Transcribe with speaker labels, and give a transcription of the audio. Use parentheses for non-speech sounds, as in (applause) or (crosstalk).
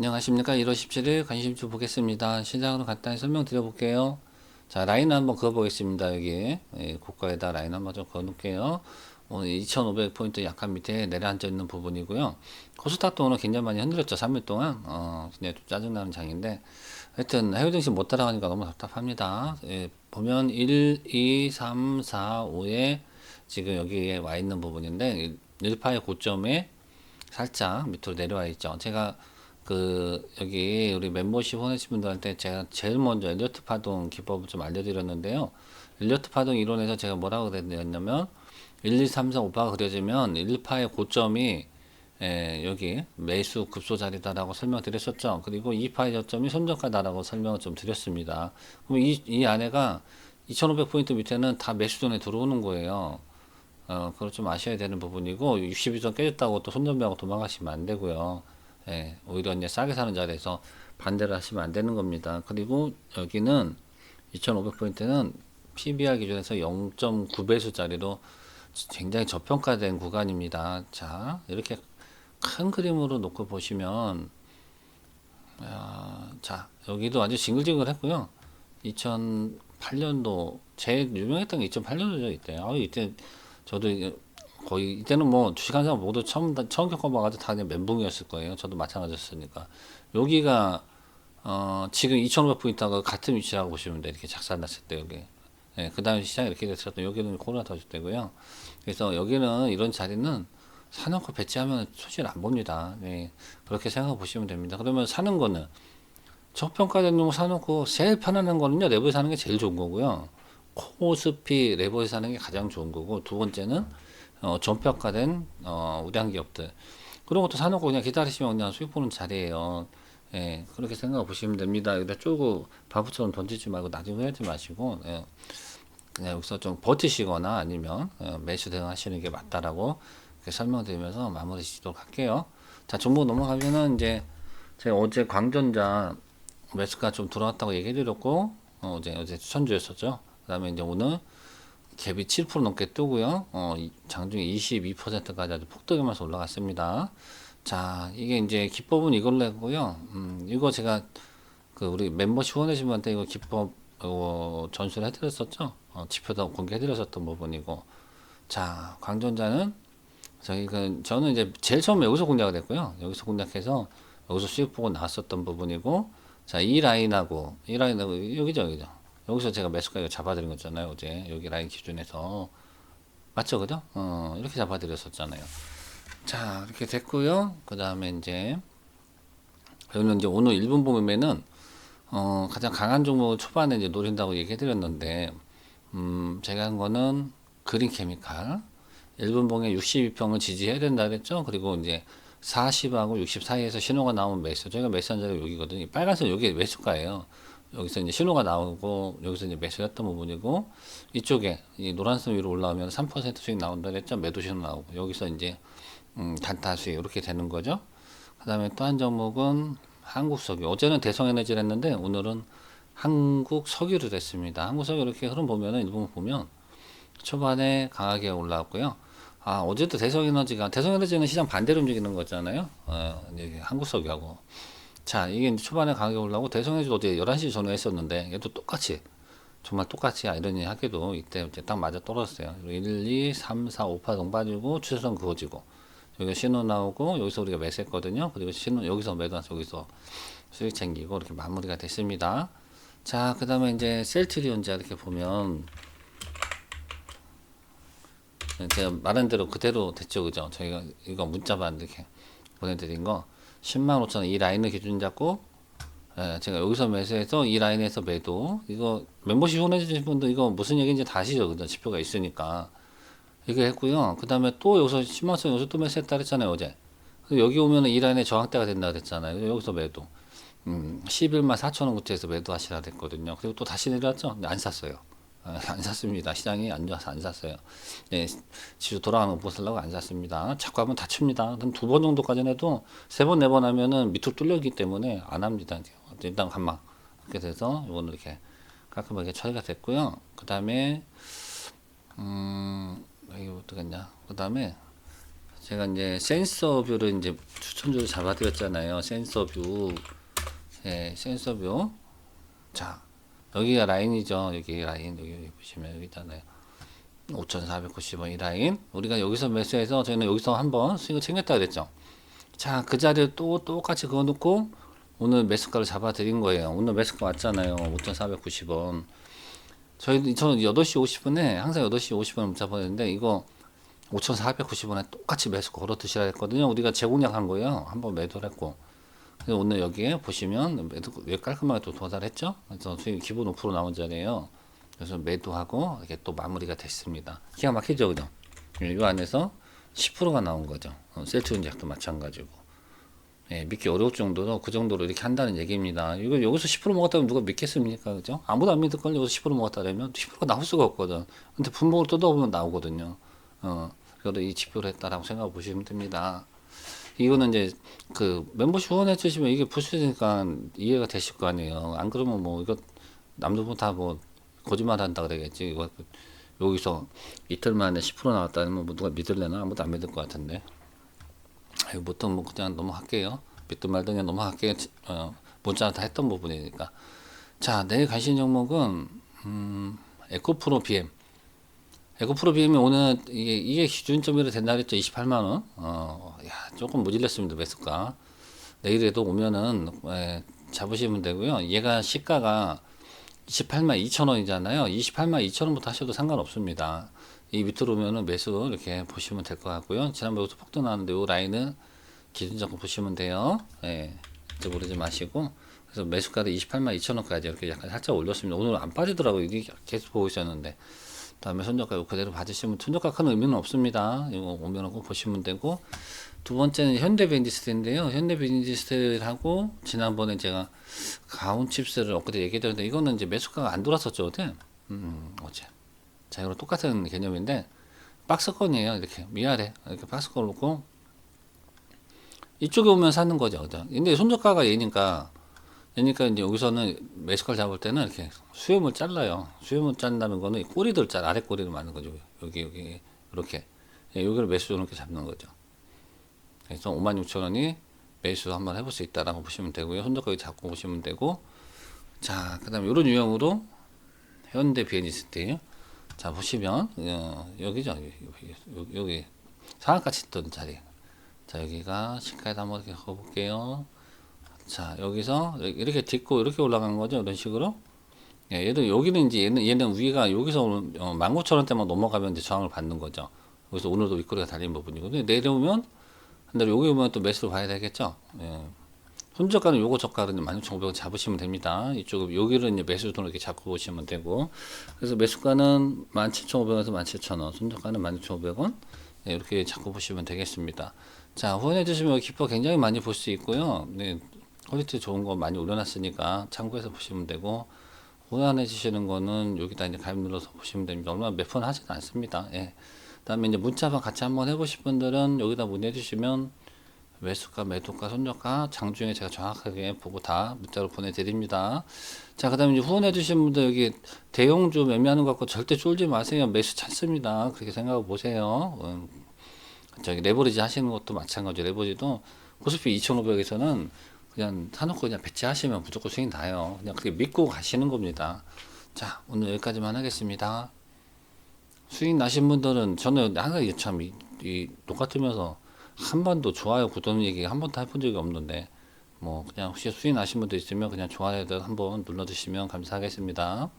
Speaker 1: 안녕하십니까. 1월 17일 관심주 보겠습니다. 시장으로 간단히 설명 드려 볼게요. 자 라인 한번 그어 보겠습니다 여기. 예, 고가에다 라인 한번 좀 그어 놓을게요. 오늘 2500포인트 약간 밑에 내려앉아 있는 부분이고요. 코스닥도 오늘 굉장히 많이 흔들렸죠 3일 동안. 어 굉장히 좀 짜증나는 장인데. 하여튼 해외 증시 못 따라가니까 너무 답답합니다. 예, 보면 1 2 3 4 5에 지금 여기에 와 있는 부분인데 1파의 고점에 살짝 밑으로 내려와 있죠. 제가 그 여기 우리 멤버십 후원하신 분들한테 제가 제일 먼저 엘리어트 파동 기법을 좀 알려드렸는데요. 엘리어트 파동 이론에서 제가 뭐라고 그랬냐면 1, 2, 3, 4, 5파가 그려지면 1파의 고점이 에, 여기 매수 급소 자리다라고 설명드렸었죠. 그리고 2파의 저점이 손절가다라고 설명을 좀 드렸습니다. 그럼 이, 이 안에가 2500포인트 밑에는 다 매수 존에 들어오는 거예요. 어, 그걸 좀 아셔야 되는 부분이고 62선 깨졌다고 또 손전배하고 도망가시면 안 되고요. 예, 오히려 이제 싸게 사는 자리에서 반대를 하시면 안 되는 겁니다. 그리고 여기는 2,500포인트는 PBR 기준에서 0.9배수짜리로 굉장히 저평가된 구간입니다. 자, 이렇게 큰 그림으로 놓고 보시면, 아, 자, 여기도 아주 징글징글 했고요. 2008년도, 제일 유명했던 게 2008년도죠, 이때. 아, 이때 저도 거의 이때는 뭐 주식하는 사람 모두 처음 다- 처음 겪어봐가지고 다 그냥 멘붕이었을 거예요. 저도 마찬가지였으니까 여기가 어 지금 2,500포인트하고 같은 위치라고 보시면 돼. 이렇게 작살났을 때 여기. 예, 그 다음에 시장이 이렇게 됐었던 여기는 코로나 터질 때고요. 그래서 여기는 이런 자리는 사놓고 배치하면 소실 안 봅니다. 네, 그렇게 생각해 보시면 됩니다. 그러면 사는 거는 저평가된 놈 사놓고 제일 편안한 거는요 내부에 사는 게 제일 좋은 거고요. 코스피 레버에 사는 게 가장 좋은 거고 두 번째는 어, 전평가된 어, 우량 기업들 그런 것도 사놓고 그냥 기다리시면 그냥 수익 보는 자리예요. 예, 그렇게 생각해 보시면 됩니다. 여기다 쪼고 바보처럼 던지지 말고 나중에 후회하지 마시고 예, 그냥 여기서 좀 버티시거나 아니면 어, 매수 대응하시는 게 맞다라고 설명드리면서 마무리 짓도록 할게요. 자, 종목 넘어가면은 이제 제가 어제 광전자 매수가 좀 들어왔다고 얘기해 드렸고 어, 어제 어제 추천주였었죠. 그다음에 이제 오늘 갭이 7% 넘게 뜨고요. 어, 이- 장중에 22%까지 아주 폭등하면서 올라갔습니다. 자, 이게 이제 기법은 이걸로 했고요. 음, 이거 제가 그 우리 멤버십 후원해주신 분한테 이거 기법 어, 전수를 해드렸었죠. 어, 지표도 공개해드렸었던 부분이고. 자, 광전자는 저희 그 저는 이제 제일 처음에 여기서 공략을 했고요. 여기서 공략해서 여기서 수익 보고 나왔었던 부분이고. 자, 이 라인하고 이 라인하고 여기죠, 여기죠. 여기서 제가 매수가 이거 잡아드린 거잖아요. 어제 여기 라인 기준에서 맞죠, 그죠? 어, 이렇게 잡아드렸었잖아요. 자, 이렇게 됐고요. 그 다음에 이제 여기는 이제 오늘 1분 보면은 어, 가장 강한 종목을 초반에 이제 노린다고 얘기해드렸는데 음, 제가 한 거는 그린 케미칼 1분 봉에 62평을 지지해야 된다 그랬죠. 그리고 이제 40하고 60 사이에서 신호가 나오면 매수. 저희가 매수한 자리가 여기거든요. 빨간색 여기 매수가예요. 여기서 이제 신호가 나오고 여기서 이제 매수했던 부분이고 이쪽에 이 노란색 위로 올라오면 3% 수익 나온다 그랬죠. 매도 신호 나오고 여기서 이제 음, 단타 수익 이렇게 되는 거죠. 그 다음에 또 한 종목은 한국 석유. 어제는 대성에너지를 했는데 오늘은 한국 석유를 했습니다. 한국 석유 이렇게 흐름 보면은 일본 보면 초반에 강하게 올라왔고요. 아, 어제도 대성에너지가, 대성에너지는 시장 반대로 움직이는 거잖아요. 어, 이제 한국 석유하고. 자, 이게 초반에 강하게 올라오고, 대성에너지도 어제 11시 전에 했었는데, 얘도 똑같이, 정말 똑같이 아이러니 하게도 이때 이제 딱 맞아 떨어졌어요. 1, 2, 3, 4, 5파 동 빠지고, 추세선 그어지고, 여기 신호 나오고, 여기서 우리가 매수했거든요. 그리고 신호, 여기서 매도해서 여기서 수익 챙기고, 이렇게 마무리가 됐습니다. 자, 그 다음에 이제 셀트리온자 이렇게 보면, 제가 말한 대로 그대로 됐죠, 그죠? 저희가 이거 문자만 이렇게 보내드린 거 10만 5천 원 이 라인을 기준 잡고 예, 제가 여기서 매수해서 이 라인에서 매도 이거 멤버십 후원해주신 분들 이거 무슨 얘기인지 다 아시죠, 그죠? 지표가 있으니까 이거 했고요. 그 다음에 또 여기서 10만 원 여기서 또 매수했다 그랬잖아요, 어제. 여기 오면은 이 라인에 저항대가 된다 그랬잖아요. 여기서 매도. 음, 11만 4천 원부터해서 매도하시라 됐거든요. 그리고 또 다시 내려왔죠? 근데 안 샀어요. 아, (laughs) 안 샀습니다. 시장이 안 좋아서 안 샀어요. 예, 지수 돌아가는 거 보려고 안 샀습니다. 자꾸 하면 다칩니다. 두번 정도까지는 해도 세 번, 네 번 하면은 밑으로 뚫려기 때문에 안 합니다. 일단 한방 이렇게 돼서 이거는 이렇게 깔끔하게 처리가 됐고요. 그 다음에 음, 이게 어떡했냐. 그 다음에 제가 이제 센서뷰를 이제 추천주로 잡아드렸잖아요. 센서뷰. 예, 센서뷰. 자, 여기가 라인이죠. 여기 라인, 여기, 보시면 여기 있잖아요. 5,490원 이 라인. 우리가 여기서 매수해서 저희는 여기서 한번 수익을 챙겼다 그랬죠. 자, 그 자리에 또 똑같이 그어 놓고 오늘 매수가를 잡아 드린 거예요. 오늘 매수가 왔잖아요. 5,490원. 저희 저는 8시 50분에 항상 8시 50분에 문자 보냈는데 이거 5,490원에 똑같이 매수 걸어 드시라 했거든요. 우리가 재공략한 거예요. 한번 매도를 했고. 오늘 여기에 보시면 매도 왜 깔끔하게 또 도달했죠? 그래서 수익 기본 5% 나온 자리에요. 그래서 매도하고 이렇게 또 마무리가 됐습니다. 기가 막히죠, 그죠? 이 안에서 10%가 나온 거죠. 어, 셀트 운작도 마찬가지고. 예, 믿기 어려울 정도로 그 정도로 이렇게 한다는 얘기입니다. 이거 여기서 10% 먹었다면 누가 믿겠습니까? 그죠? 아무도 안 믿을 걸 여기서 10% 먹었다면 10%가 나올 수가 없거든. 근데 분봉을 뜯어보면 나오거든요. 어, 그래도 이 지표를 했다라고 생각해 보시면 됩니다. 이거는 이제 그 멤버십 후원해 주시면 이게 보시니까 이해가 되실 거 아니에요. 안 그러면 뭐 이거 남들 다뭐 거짓말 한다 그러겠지. 이거 여기서 이틀 만에 10% 나왔다면 뭐 누가 믿을래나 아무도 안 믿을 것 같은데. 아유, 보통 뭐 그냥 넘어갈게요. 믿든 말든 그냥 넘어갈게요. 어, 문자 다 했던 부분이니까. 자, 내일 가신 종목은 음, 에코프로 BM. 에코프로 BM이 오늘 이게, 이게 기준점으로 된다 그랬죠. 28만 원. 어, 야, 조금 무질렸습니다. 매수가. 내일에도 오면은 예, 잡으시면 되고요. 얘가 시가가 28만 2천 원이잖아요. 28만 2천 원부터 하셔도 상관없습니다. 이 밑으로 오면은 매수 이렇게 보시면 될 것 같고요. 지난번부터 폭등 나왔는데 이 라인은 기준적으로 보시면 돼요. 예, 잊어버리지 마시고 그래서 매수가를 28만 2천 원까지 이렇게 약간 살짝 올렸습니다. 오늘 안 빠지더라고요. 계속 보고 있었는데 다음에 손절가 그대로 받으시면 손절가 큰 의미는 없습니다. 이거 오면은 꼭 보시면 되고 두 번째는 현대벤지스트인데요. 현대벤지스트하고 지난번에 제가 가온 칩스를 엊그제 얘기했는데 이거는 이제 매수가가 안 돌았었죠, 어제. 음, 어제. 자, 이거 똑같은 개념인데 박스권이에요. 이렇게 위아래 이렇게 박스권 놓고 이쪽에 오면 사는 거죠, 그죠? 근데 손절가가 얘니까 얘니까 이제 여기서는 매수가를 잡을 때는 이렇게 수염을 잘라요. 수염을 짠다는 거는 이 꼬리들 잘 아래 꼬리를 맞는 거죠. 여기 여기 이렇게 예, 여기를 매수 이렇게 잡는 거죠. 그래서 56,000원이 매수 한번 해볼 수 있다라고 보시면 되고요. 손절가기 잡고 보시면 되고 자, 그다음에 이런 유형으로 현대 비엔이스트 자 보시면 어, 여기죠 여기, 여기, 상한가치 있던 자리 자 여기가 시가에다 한번 이렇게 가볼게요 자 여기서 이렇게 딛고 이렇게 올라간 거죠 이런 식으로 예, 얘도 여기는 이제 얘는 얘는 위가 여기서 오는 어, 19,000원대만 넘어가면 이제 저항을 받는 거죠 그래서 오늘도 윗꼬리가 달린 부분이거든요 내려오면 근데 여기 오면 또 매수를 봐야 되겠죠 예. 손저가는 요거 저가는 16,500원 잡으시면 됩니다. 이쪽 여기를 이제 매수 돈을 이렇게 잡고 보시면 되고 그래서 매수가는 17,500원에서 17,000원, 손저가는 16,500원 네, 이렇게 잡고 보시면 되겠습니다. 자 후원해 주시면 기표 굉장히 많이 볼 수 있고요. 네, 퀄리티 좋은 거 많이 올려놨으니까 참고해서 보시면 되고 후원해 주시는 거는 여기다 이제 가입 눌러서 보시면 됩니다. 얼마 몇푼 하지는 않습니다. 예. 그다음에 이제 문자방 같이 한번 해보실 분들은 여기다 문의해 주시면 매수가, 매도가, 손절가 장중에 제가 정확하게 보고 다 문자로 보내드립니다. 자, 그 다음에 이제 후원해주신 분들 여기 대용주 매매하는 거 갖고 절대 쫄지 마세요. 매수 찬스입니다. 그렇게 생각해 보세요. 음, 저기 레버리지 하시는 것도 마찬가지. 레버리지도 코스피 2,500에서는 그냥 사놓고 그냥 배치하시면 무조건 수익 나요. 그냥 그렇게 믿고 가시는 겁니다. 자, 오늘 여기까지만 하겠습니다. 수익 나신 분들은 저는 항상 참 이, 이 똑같으면서 한 번도 좋아요 구독 얘기 한 번도 해본 적이 없는데 뭐 그냥 혹시 수익 나신 분도 있으면 그냥 좋아요도 한번 눌러주시면 감사하겠습니다.